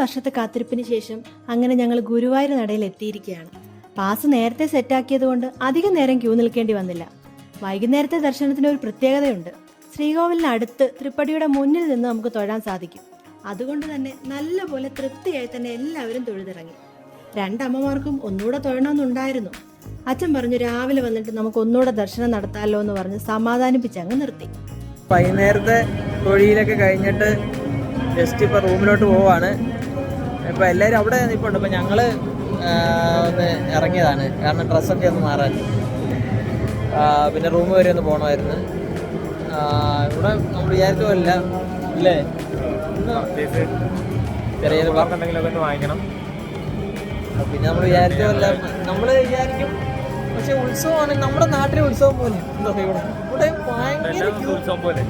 വർഷത്തെ കാത്തിരിപ്പിന് ശേഷം അങ്ങനെ ഞങ്ങൾ ഗുരുവായൂർ നടയിൽ എത്തിയിരിക്കുകയാണ്. പാസ് നേരത്തെ സെറ്റാക്കിയതുകൊണ്ട് അധികം നേരം ക്യൂ നിൽക്കേണ്ടി വന്നില്ല. വൈകുന്നേരത്തെ ദർശനത്തിന് ഒരു പ്രത്യേകതയുണ്ട്. ശ്രീകോവിലിന് അടുത്ത് തൃപ്പടിയുടെ മുന്നിൽ നിന്ന് നമുക്ക് തൊഴാൻ സാധിക്കും. അതുകൊണ്ട് തന്നെ നല്ലപോലെ തൃപ്തിയായി തന്നെ എല്ലാവരും തൊഴുതിറങ്ങി. രണ്ടമ്മമാർക്കും ഒന്നുകൂടെ തൊഴണമെന്നുണ്ടായിരുന്നു. അച്ഛൻ പറഞ്ഞു രാവിലെ വന്നിട്ട് നമുക്ക് ഒന്നുകൂടെ ദർശനം നടത്താമല്ലോ എന്ന് പറഞ്ഞ് സമാധാനിപ്പിച്ച് അങ്ങ് നിർത്തി. വൈകുന്നേരത്തെ തൊഴിലൊക്കെ കഴിഞ്ഞിട്ട് ജസ്റ്റ് ഇപ്പൊ റൂമിലോട്ട് പോവാണ്. ഇപ്പോൾ എല്ലാരും അവിടെ നിൽപ്പുണ്ട് ഇപ്പൊ ഞങ്ങൾ ഒന്ന് ഇറങ്ങിയതാണ്. കാരണം ഡ്രസ്സൊക്കെ ഒന്ന് മാറാൻ. പിന്നെ റൂം വരെ ഒന്ന് പോകണമായിരുന്നു ഇവിടെ നമ്മൾ വിചാരിച്ചതല്ല. ഇല്ലേ? അല്ലേ ചെറിയ വാങ്ങിക്കണം. പിന്നെ നമ്മൾ വിചാരിച്ചതല്ല. നമ്മൾ വിചാരിക്കും പക്ഷെ ഉത്സവമാണ്. നമ്മുടെ നാട്ടിലെ ഉത്സവം പോലെ. എന്താ ഇവിടെ. ഇവിടെ ഭയങ്കര ഉത്സവം പോലെ.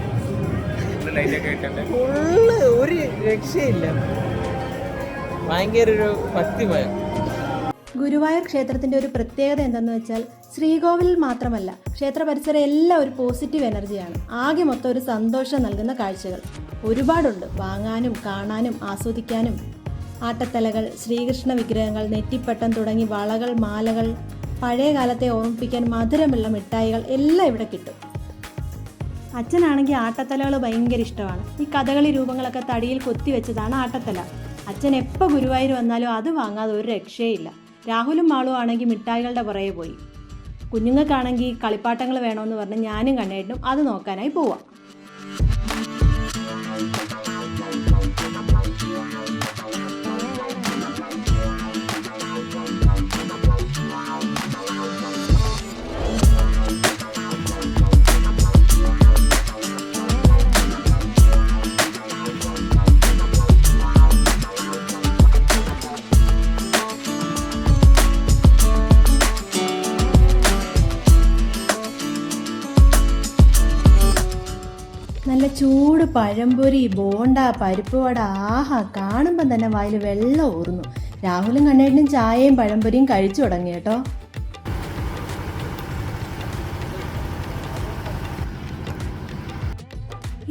ഫുള്ള് ഒരു രക്ഷയില്ല. ഭയങ്കര ഒരു ഭക്തിമയം. ഗുരുവായൂർ ക്ഷേത്രത്തിന്റെ ഒരു പ്രത്യേകത എന്തെന്ന് വെച്ചാൽ ശ്രീകോവിലിൽ മാത്രമല്ല ക്ഷേത്ര പരിസരം എല്ലാം ഒരു പോസിറ്റീവ് എനർജിയാണ് ആകെ മൊത്തം ഒരു സന്തോഷം നൽകുന്ന കാഴ്ചകൾ. ഒരുപാടുണ്ട്. വാങ്ങാനും കാണാനും ആസ്വദിക്കാനും. ആട്ടത്തലകൾ ശ്രീകൃഷ്ണ വിഗ്രഹങ്ങൾ നെറ്റിപ്പട്ടം തുടങ്ങി വളകൾ മാലകൾ പഴയ കാലത്തെ ഓർമ്മിപ്പിക്കാൻ മധുരമുള്ള മിഠായികൾ എല്ലാം ഇവിടെ കിട്ടും. അച്ഛനാണെങ്കിൽ ആട്ടത്തലകൾ ഭയങ്കര ഇഷ്ടമാണ്. ഈ കഥകളി രൂപങ്ങളൊക്കെ തടിയിൽ കൊത്തി വെച്ചതാണ് ആട്ടത്തല. അച്ഛൻ എപ്പോൾ ഗുരുവായൂർ വന്നാലും അത് വാങ്ങാതെ ഒരു രക്ഷയില്ല. രാഹുലും മാളും ആണെങ്കിൽ മിഠായികളുടെ പുറകെ പോയി. കുഞ്ഞുങ്ങൾക്കാണെങ്കിൽ കളിപ്പാട്ടങ്ങൾ വേണമെന്ന് പറഞ്ഞ് ഞാനും കണ്ണേട്ടും അത് നോക്കാനായി പോവാം. നല്ല ചൂട് പഴംപൊരി ബോണ്ട പരിപ്പ് വട ആഹാ കാണുമ്പോൾ തന്നെ വായിൽ വെള്ളം ഊർന്നു രാഹുലും കണ്ണേട്ടനും ചായയും പഴംപൊരിയും കഴിച്ചു തുടങ്ങി കേട്ടോ.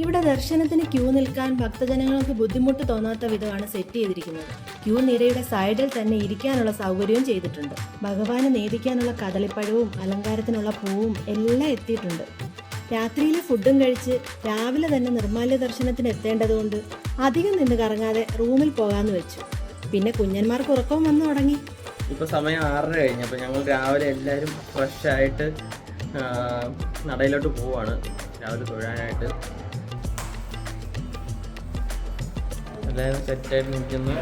ഇവിടെ ദർശനത്തിന് ക്യൂ നിൽക്കാൻ ഭക്തജനങ്ങൾക്ക് ബുദ്ധിമുട്ട് തോന്നാത്ത വിധമാണ് സെറ്റ് ചെയ്തിരിക്കുന്നത്. ക്യൂ നിരയുടെ സൈഡിൽ തന്നെ ഇരിക്കാനുള്ള സൗകര്യവും ചെയ്തിട്ടുണ്ട്. ഭഗവാന് നേദിക്കാനുള്ള കദളിപ്പഴവും അലങ്കാരത്തിനുള്ള പൂവും എല്ലാം എത്തിയിട്ടുണ്ട്. രാത്രിയിലെ ഫുഡും കഴിച്ച് രാവിലെ തന്നെ നിർമ്മാല്യ ദർശനത്തിന് എത്തേണ്ടതുകൊണ്ട് അധികം നിന്ന് കറങ്ങാതെ റൂമിൽ പോകാമെന്ന് വെച്ചു. പിന്നെ കുഞ്ഞന്മാർക്ക് ഉറക്കവും വന്നു തുടങ്ങി. ഇപ്പൊ സമയം ആറര കഴിഞ്ഞു അപ്പൊ ഞങ്ങൾ രാവിലെ എല്ലാവരും ഫ്രഷ് ആയിട്ട് നടയിലോട്ട് പോവാണ്. രാവിലെ തൊഴാനായിട്ട്. എല്ലാവരും സെറ്റായിട്ട് നിൽക്കുന്നു.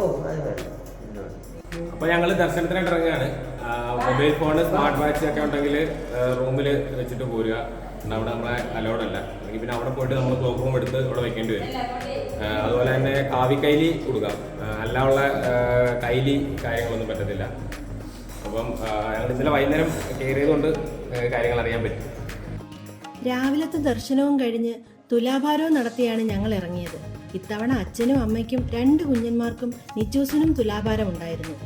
ഓ അത് വേണ്ട അപ്പോൾ ഞങ്ങൾ ദർശനത്തിനായിട്ട് ഇറങ്ങുകയാണ്. മൊബൈൽ ഫോൺ സ്മാർട്ട് വാച്ച് ഒക്കെ ഉണ്ടെങ്കിൽ റൂമിൽ വെച്ചിട്ട് പോരുക. കാരണം അവിടെ നമ്മളെ അലോഡ് അല്ല. അല്ലെങ്കിൽ പിന്നെ അവിടെ പോയിട്ട് നമ്മൾ ക്ലോക്ക് റൂം എടുത്ത് അവിടെ വെക്കേണ്ടി വരും. അതുപോലെ തന്നെ കാവി കൈലി കൊടുക്കാം അല്ലാനുള്ള കൈലി കാര്യങ്ങളൊന്നും പറ്റത്തില്ല. അപ്പം ഞങ്ങൾ ഇന്നലെ വൈകുന്നേരം കയറിയത് കൊണ്ട് കാര്യങ്ങൾ അറിയാൻ പറ്റും. രാവിലത്തെ ദർശനവും കഴിഞ്ഞ് തുലാഭാരവും നടത്തിയാണ് ഞങ്ങൾ ഇറങ്ങിയത്. ഇത്തവണ അച്ഛനും അമ്മയ്ക്കും രണ്ട് കുഞ്ഞന്മാർക്കും നിച്ചൂസിനും തുലാഭാരം ഉണ്ടായിരുന്നു.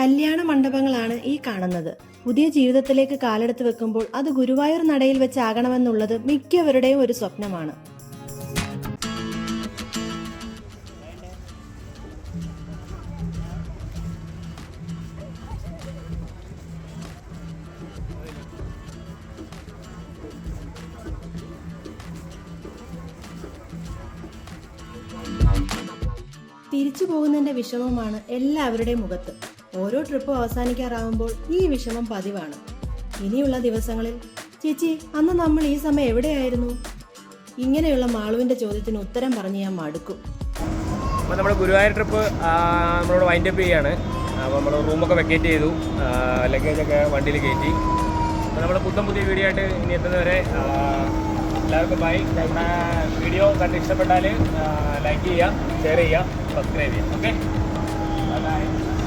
കല്യാണ മണ്ഡപങ്ങളാണ് ഈ കാണുന്നത്. പുതിയ ജീവിതത്തിലേക്ക് കാലെടുത്ത് വെക്കുമ്പോൾ അത് ഗുരുവായൂർ നടയിൽ വെച്ചാകണമെന്നുള്ളത് മിക്കവരുടെയും ഒരു സ്വപ്നമാണ്. തിരിച്ചു പോകുന്നതിന്റെ വിഷമമാണ് എല്ലാവരുടെയും മുഖത്ത്. ഓരോ ട്രിപ്പും അവസാനിക്കാറാവുമ്പോൾ ഈ വിഷമം പതിവാണ്. ഇനിയുള്ള ദിവസങ്ങളിൽ ചേച്ചി അന്ന് നമ്മൾ ഈ സമയം എവിടെയായിരുന്നു? ഇങ്ങനെയുള്ള മാളുവിന്റെ ചോദ്യത്തിന് ഉത്തരം പറഞ്ഞ് ഞാൻ മടുക്കും. അപ്പോൾ നമ്മുടെ ഗുരുവായൂർ ട്രിപ്പ് നമ്മളോട് വൈൻഡ് അപ്പ് ചെയ്യാണ്. അപ്പോൾ നമ്മൾ റൂമൊക്കെ വെക്കേറ്റ് ചെയ്തു. ലഗേജൊക്കെ വണ്ടിയിൽ കയറ്റി. അപ്പോൾ നമ്മൾ പുത്തം പുതിയ വീഡിയോ ആയിട്ട് ഇനി എത്തുന്നവരെ video कष्टपाल like share subscribe okay bye